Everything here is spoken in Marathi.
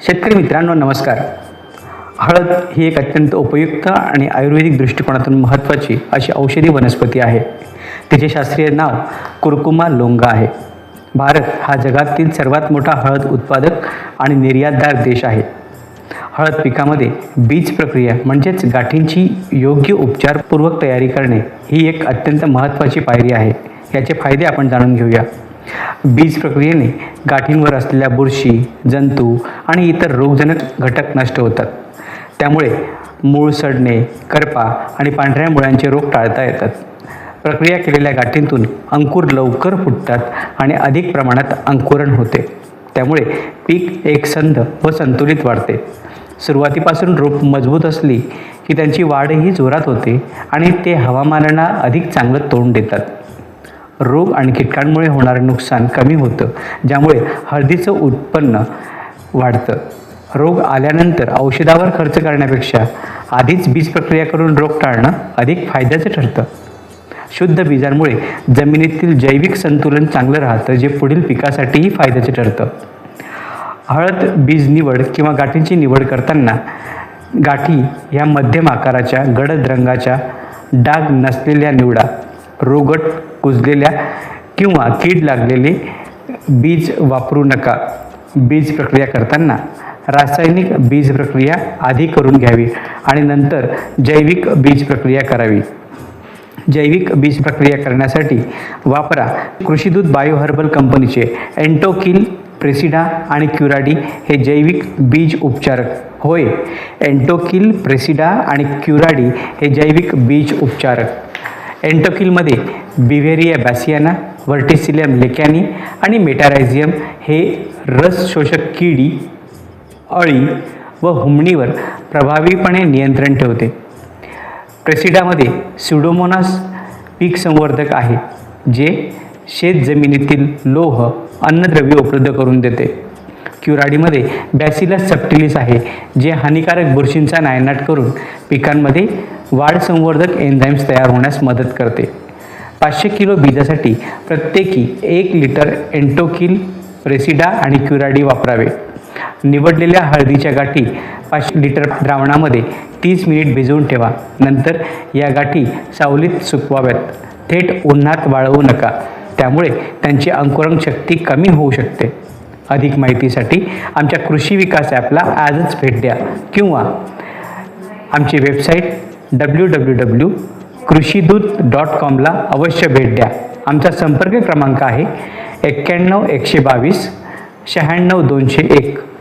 शेतकरी मित्रांनो नमस्कार. हळद ही एक अत्यंत उपयुक्त आणि आयुर्वेदिक दृष्टिकोनातून महत्त्वाची अशी औषधी वनस्पती आहे. तिचे शास्त्रीय नाव कुरकुमा लोंगा आहे. भारत हा जगातील सर्वात मोठा हळद उत्पादक आणि निर्यातदार देश आहे. हळद पिकामध्ये बीज प्रक्रिया म्हणजेच गाठींची योग्य उपचारपूर्वक तयारी करणे ही एक अत्यंत महत्त्वाची पायरी आहे. याचे फायदे आपण जाणून घेऊया. बीज प्रक्रियेने गाठींवर असलेल्या बुरशी जंतू आणि इतर रोगजनक घटक नष्ट होतात. त्यामुळे मूळ सडणे करपा आणि पांढऱ्या मुळ्यांचे रोग टाळता येतात. प्रक्रिया केलेल्या गाठींतून अंकुर लवकर फुटतात आणि अधिक प्रमाणात अंकुरण होते. त्यामुळे पीक एकसंध व संतुलित वाढते. सुरुवातीपासून रोप मजबूत असली की त्यांची वाढही जोरात होते आणि ते हवामानाला अधिक चांगलं तोंड देतात. रोग आणि कीटकांमुळे होणारं नुकसान कमी होतं ज्यामुळे हळदीचं उत्पन्न वाढतं. रोग आल्यानंतर औषधावर खर्च करण्यापेक्षा आधीच बीज प्रक्रिया करून रोग टाळणं अधिक फायद्याचं ठरतं. शुद्ध बीजांमुळे जमिनीतील जैविक संतुलन चांगलं राहतं जे पुढील पिकासाठीही फायद्याचं ठरतं. हळद बीज निवड किंवा गाठींची निवड करताना गाठी ह्या मध्यम आकाराच्या गडद रंगाच्या डाग नसलेल्या निवडा रोगट कुजलेल्या किंवा कीड लागलेले बीज वापरू नका. बीज प्रक्रिया करताना रासायनिक बीज प्रक्रिया आधी करून घ्यावी आणि नंतर जैविक बीज प्रक्रिया करावी. जैविक बीज प्रक्रिया करण्यासाठी वापरा कृषीदूत बायो हर्बल कंपनीचे एन्टोकिल प्रेसिडा आणि क्युराडी हे जैविक बीज उपचारक. होय एन्टोकिल प्रेसिडा आणि क्युराडी हे जैविक बीज उपचारक. एन्टोकिलमध्ये बिव्हेरिया बॅसियाना व्हर्टिसिलियम लेकॅनी आणि मेटारायझियम हे रस शोषक किडी अळी व हुमणीवर प्रभावीपणे नियंत्रण ठेवते. प्रेसिडामध्ये स्युडोमोनास पीक संवर्धक आहे जे शेत जमिनीतील लोह अन्नद्रव्य उपलब्ध करून देते. क्युराडीमध्ये बॅसिलस सप्टिलिस आहे जे हानिकारक बुरशींचा नायनाट करून पिकांमध्ये वाढ संवर्धक एन्झाईम्स तयार होण्यास मदत करते. पाचशे किलो बीजासाठी प्रत्येकी एक लिटर एन्टोकिल रेसिडा आणि क्युराडी वापरावे. निवडलेल्या हळदीच्या गाठी पाचशे लिटर द्रावणामध्ये तीस मिनिट भिजवून ठेवा. नंतर या गाठी सावलीत सुकवाव्यात. थेट उन्हात वाळवू नका. त्यामुळे त्यांची अंकुरण शक्ती कमी होऊ शकते. अधिक माहितीसाठी आमच्या कृषी विकास ॲपला आजच भेट द्या किंवा आमची website W W W Krishidoot dot कॉमला अवश्य भेट द्या. आमचा संपर्क क्रमांक आहे एक्क्याण्णव एकशे बावीस शहाण्णव दोनशे एक.